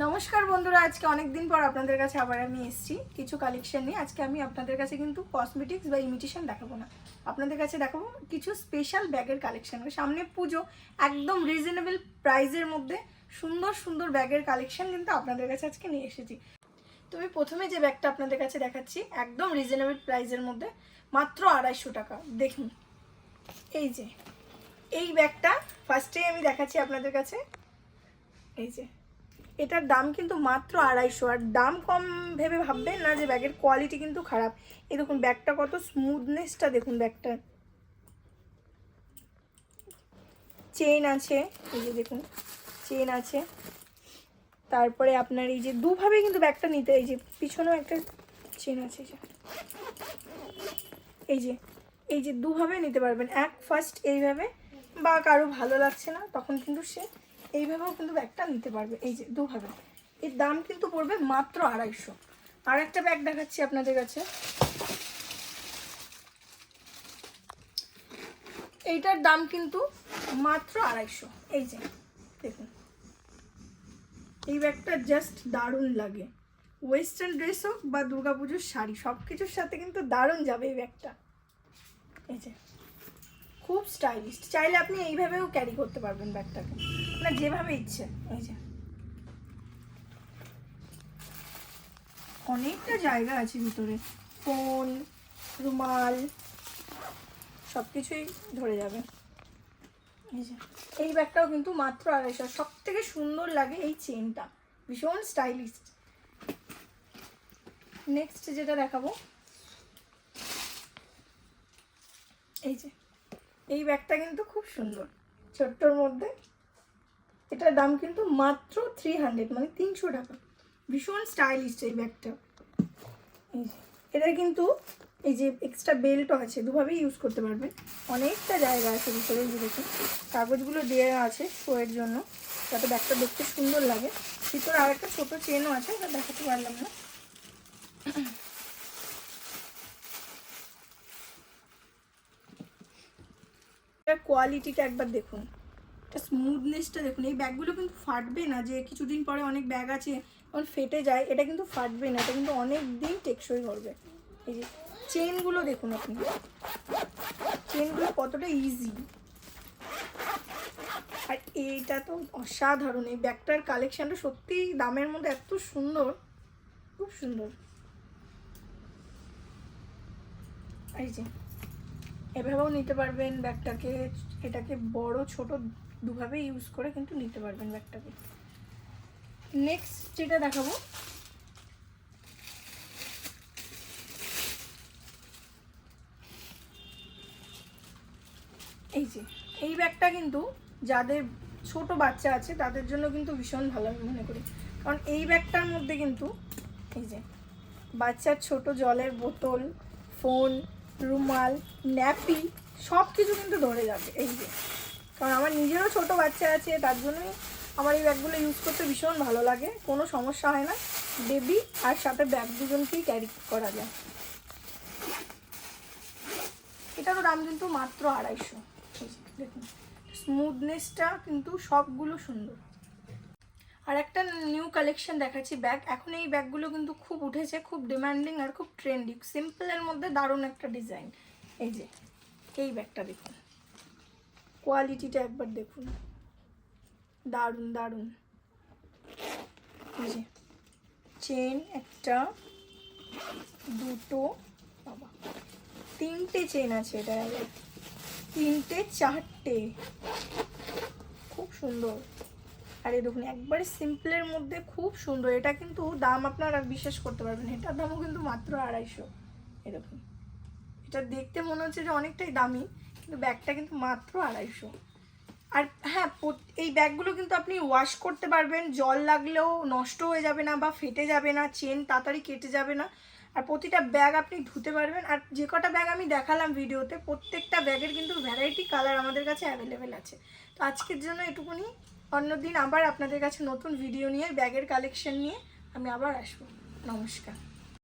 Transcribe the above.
নমস্কার বন্ধুরা, আজকে অনেক দিন পর আপনাদের কাছে আবার আমি এসেছি কিছু কালেকশন নিয়ে। আজকে আমি আপনাদের কাছে কিন্তু কসমেটিক্স বা ইমিটেশন দেখাবো না। আপনাদের কাছে দেখাবো কিছু স্পেশাল ব্যাগের কালেকশন সামনে পুজো, একদম রিজনেবল প্রাইজের মধ্যে সুন্দর সুন্দর ব্যাগের কালেকশন কিন্তু আপনাদের কাছে আজকে নিয়ে এসেছি। তো আমি প্রথমে যে ব্যাগটা আপনাদের কাছে দেখাচ্ছি, একদম রিজনেবল প্রাইজের মধ্যে, মাত্র আড়াইশো টাকা। দেখুন, এই যে, এই ব্যাগটা ফার্স্টেই আমি দেখাচ্ছি আপনাদের কাছে। এই যে এটার দাম কিন্তু মাত্র আড়াইশো। আর দাম কম ভেবে ভাববেন না যে ব্যাগের কোয়ালিটি কিন্তু খারাপ। এই দেখুন, ব্যাগটা কত স্মুথনেসটা দেখুন ব্যাগটা। চেন আছে, এই যে দেখুন চেন আছে। তারপরে আপনার এই যে দুভাবে কিন্তু ব্যাগটা নিতে, এই যে পিছনেও একটা চেন আছে, এই যে। এই যে এই যে দুভাবে নিতে পারবেন। এক ফার্স্ট এইভাবে, বা কারও ভালো লাগছে না, তখন কিন্তু সে এইভাবেও কিন্তু ব্যাগটা নিতে পারবে। এই যে, দুভাবে। এর দাম কিন্তু পড়বে মাত্র আড়াইশো। আর একটা ব্যাগ দেখাচ্ছি আপনাদের কাছে। এইটার দাম কিন্তু মাত্র আড়াইশো। এই যে, দেখুন। এই ব্যাগটা জাস্ট দারুণ লাগে। ওয়েস্টার্ন ড্রেস হোক বা দুর্গাপুজোর শাড়ি সব কিছুর সাথে কিন্তু দারুণ যাবে এই ব্যাগটা। এই যে, খুব স্টাইলিশ চাইলে আপনি এইভাবেও ক্যারি করতে পারবেন ব্যাগটাকে। আপনার যেভাবে ইচ্ছে। এই যে। অনেকটা জায়গা আছে ভিতরে। ফোন, রুমাল সব কিছুই ধরে যাবে। এই ব্যাগটাও কিন্তু মাত্র আড়াইশো সব থেকে সুন্দর লাগে এই চেনটা। ভীষণ স্টাইলিশ নেক্সট যেটা দেখাবো। এই যে। এই ব্যাগটা কিন্তু খুব সুন্দর। ছোট্টর মধ্যে। এটার দাম কিন্তু মাত্র থ্রি হান্ড্রেড মানে তিনশো টাকা। ভীষণ স্টাইলিশ এই ব্যাগটা। এটা কিন্তু এই যে এক্সট্রা বেল্টও আছে, দুভাবেই ইউজ করতে পারবেন অনেকটা জায়গা আছে ভিতরে দেখুন কাগজগুলো দেওয়া আছে শোয়ের জন্য, যাতে ব্যাগটা দেখতে সুন্দর লাগে। ভিতরে আর একটা ছোটো চেনও আছে, ওটা দেখাতে পারলাম না। কোয়ালিটিটা একবার দেখুন। এটা স্মুথনেসটা দেখুন, এই ব্যাগগুলো কিন্তু ফাটবে না যে কিছুদিন পরে অনেক ব্যাগ আছে, যখন ফেটে যায়, এটা কিন্তু ফাটবে না, এটা কিন্তু অনেক দিন টেকসই করবে। এই যে চেনগুলো দেখুন আপনি। চেনগুলো কতটা ইজি আর এইটা তো অসাধারণ, এই ব্যাগটার কালেকশানটা সত্যি দামের মধ্যে এত সুন্দর, খুব সুন্দর। এই যে, এভাবেও নিতে পারবেন ব্যাগটাকে এটাকে বড়, ছোট দুভাবে ইউজ করে কিন্তু নিতে পারবেন ব্যাগটাকে। নেক্সট যেটা দেখাবো, এই যে, এই ব্যাগটা কিন্তু যাদের ছোট বাচ্চা আছে, তাদের জন্য কিন্তু ভীষণ ভালো আমি মনে করি। কারণ এই ব্যাগটার মধ্যে কিন্তু, এই যে, বাচ্চার ছোট জলের বোতল ফোন রুমাল ন্যাপি সব কিছু কিন্তু ধরে যাবে, এই যে। কারণ আমার নিজেরও ছোট বাচ্চা আছে, তার জন্যই আমার এই ব্যাগগুলো ইউজ করতে ভীষণ ভালো লাগে। কোনো সমস্যা হয় না। বেবি আর সাথে ব্যাগ দুজনকেই ক্যারি করা যায়। এটারও দাম কিন্তু মাত্র আড়াইশো। দেখুন স্মুথনেসটা কিন্তু সবগুলো সুন্দর। আর একটা নিউ কালেকশন দেখাচ্ছি ব্যাগ এখন এই ব্যাগগুলো কিন্তু খুব উঠেছে, খুব ডিমান্ডিং আর খুব ট্রেন্ডি সিম্পলের মধ্যে দারুণ একটা ডিজাইন এই যে, এই ব্যাগটা দেখুন। কোয়ালিটিটা একবার দেখুন। দারুণ দারুণ। চেন একটা, দুটো, বাবা, তিনটে চেন আছে এটা তিনটে, চারটে। খুব সুন্দর। আর দেখুন, একবারে সিম্পলের মধ্যে খুব সুন্দর। এটা কিন্তু দাম আপনারা বিশ্বাস করতে পারবেন এটার দামও কিন্তু মাত্র আড়াইশো। এরকম এটা দেখতে মনে হচ্ছে যে অনেকটাই দামি। কিন্তু ব্যাগটা কিন্তু মাত্র আড়াইশো। আর হ্যাঁ এই ব্যাগগুলো কিন্তু আপনি ওয়াশ করতে পারবেন, জল লাগলেও নষ্ট হয়ে যাবে না বা ফেটে যাবে না চেন তাড়াতাড়ি কেটে যাবে না। আর প্রতিটা ব্যাগ আপনি ধুতে পারবেন। আর যে কটা ব্যাগ আমি দেখালাম ভিডিওতে, প্রত্যেকটা ব্যাগের কিন্তু ভ্যারাইটি কালার আমাদের কাছে অ্যাভেলেবেল আছে। তো আজকের জন্য এটুকুনি। অন্যদিন আবার আপনাদের কাছে নতুন ভিডিও নিয়ে, ব্যাগের কালেকশন নিয়ে আমি আবার আসব। নমস্কার।